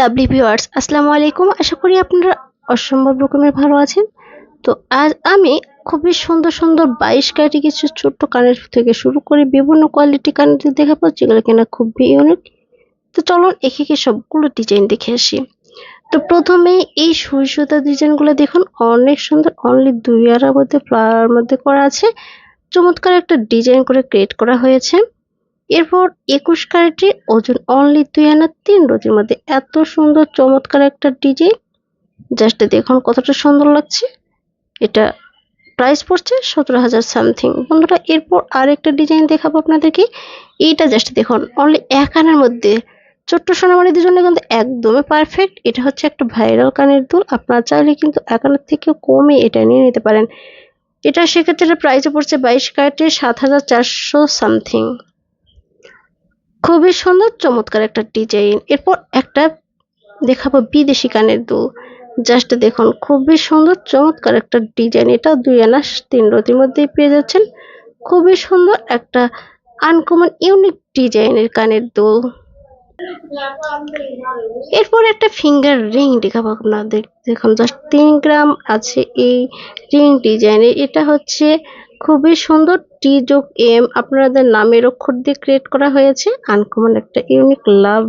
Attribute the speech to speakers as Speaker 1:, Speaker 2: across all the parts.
Speaker 1: Lovely viewers আসসালামু আলাইকুম। আশা করি আপনারা অসম্ভব রকমের ভালো আছেন। তো আজ আমি খুবই সুন্দর সুন্দর বাইশ কাটি কিছু ছোট্ট কানের থেকে শুরু করে বিভিন্ন কোয়ালিটি কানের দেখাবো, যেগুলো কিনা খুবই ইউনিক তো চলুন একে একে সবগুলো ডিজাইন দেখে আসি। তো প্রথমে এই সুই সুতা ডিজাইনগুলো দেখুন, অনেক সুন্দর অনলি দুই আড়ার মধ্যে ফ্লাওয়ার মধ্যে করা আছে। চমৎকার একটা ডিজাইন করে ক্রিয়েট করা হয়েছে। এরপর একুশ ক্যারেটের ওজন অনলি দুই আনা তিন রোজের মধ্যে এত সুন্দর চমৎকার একটা ডিজাইন জাস্ট দেখুন কতটা সুন্দর লাগছে। এটা প্রাইস পড়ছে সতেরো হাজার সামথিং বন্ধুরা, এরপর আরেকটা ডিজাইন দেখাবো আপনাদেরকে। এইটা জাস্ট দেখুন অনলি এক আনার মধ্যে। ছোট্ট সোনামারিদের জন্য কিন্তু একদমই পারফেক্ট এটা হচ্ছে একটা ভাইরাল কানের দুল। আপনারা চাইলে কিন্তু এক আনার থেকেও কমে এটা নিয়ে নিতে পারেন। এটা সেক্ষেত্রে প্রাইসে পড়ছে বাইশ ক্যারেটে সাত হাজার চারশো সামথিং খুবই সুন্দর, চমৎকার একটা ডিজাইন এরপর একটা দেখাবো বিদেশি কানের দুল। জাস্ট দেখুন, খুবই সুন্দর, চমৎকার একটা ডিজাইন এটা দুই আনা তিন রতির মধ্যেই পেয়ে যাচ্ছেন। খুবই সুন্দর একটা আনকমন ইউনিক ডিজাইনের কানের দুল। এরপর একটা ফিঙ্গার রিং দেখাবো আপনাদের। দেখুন জাস্ট তিন গ্রাম আছে এই রিং ডিজাইনের এটা হচ্ছে খুবই সুন্দর টি যোগ এম আপনাদের নামের অক্ষর দিয়ে ক্রিয়েট করা হয়েছে। আনকমন একটা ইউনিক লাভ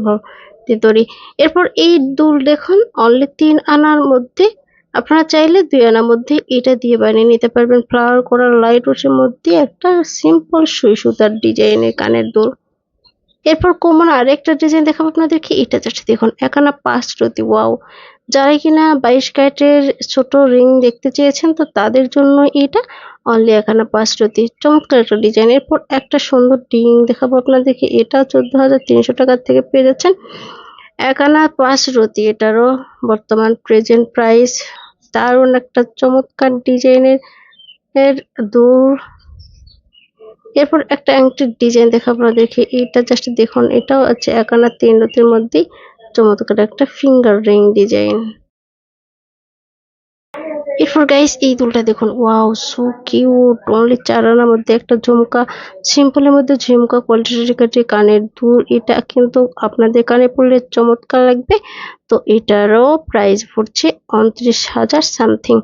Speaker 1: তৈরি। এরপর এই দুল দেখুন অনলি তিন আনার মধ্যে। আপনারা চাইলে দুই আনার মধ্যে এটা দিয়ে বানিয়ে নিতে পারবেন। ফ্লাওয়ার করা লাইট ওসের মধ্যে একটা সিম্পল সুই সুতার ডিজাইনের কানের দুল। এরপর কমন আরেকটা ডিজাইন দেখাবো আপনাদেরকে। এটা জাস্ট দেখুন, একানা পাঁচ রতি ওয়াও যারা কিনা বাইশ ক্যারেটের ছোট রিং দেখতে চেয়েছেন, তো তাদের জন্য এটা অনলি এখানে পাঁচ রতি। চমৎকার একটা ডিজাইন এরপর একটা সুন্দর রিং দেখাবো আপনাদেরকে। এটা চোদ্দ হাজার তিনশো টাকার থেকে পেয়ে যাচ্ছেন। একানা পাঁচ রতি, এটারও বর্তমান প্রেজেন্ট প্রাইস দারুণ একটা চমৎকার ডিজাইনের এর দূর এরপর একটা আংটির ডিজাইন দেখাবো দেখি এটা জাস্ট দেখুন, এটাও আছে একানা তিন রতির মধ্যে চমৎকার একটা ফিঙ্গার রিং ডিজাইন এরপর গাইস এই দুলটা দেখুন ওয়াও সো কিউট অনলি চার আনার মধ্যে একটা ঝুমকা সিম্পলের মধ্যে ঝুমকা কোয়ালিটি কানের দুল, এটা কিন্তু আপনাদের কানে পড়লে চমৎকার লাগবে। তো এটারও প্রাইস পড়ছে উনত্রিশ হাজার সামথিং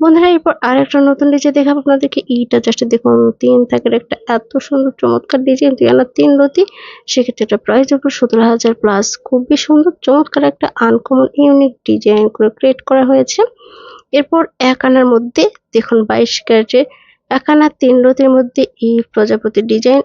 Speaker 1: বন্ধুরা, এরপর আরেকটা নতুন ডিজাইন দেখাবো আপনাদেরকে। এইটা জাস্ট দেখুন, তিন থাকের একটা এত সুন্দর চমৎকার ডিজাইন দুই আনা তিন রতি। সেক্ষেত্রে এটা প্রাইস উপর সতেরো হাজার প্লাস খুবই সুন্দর, চমৎকার একটা আনকমন ইউনিক ডিজাইন করে ক্রিয়েট করা হয়েছে। এরপর এক আনার মধ্যে দেখুন বাইশ ক্যারেটের এক আনা তিন রতির মধ্যে এই প্রজাপতির ডিজাইন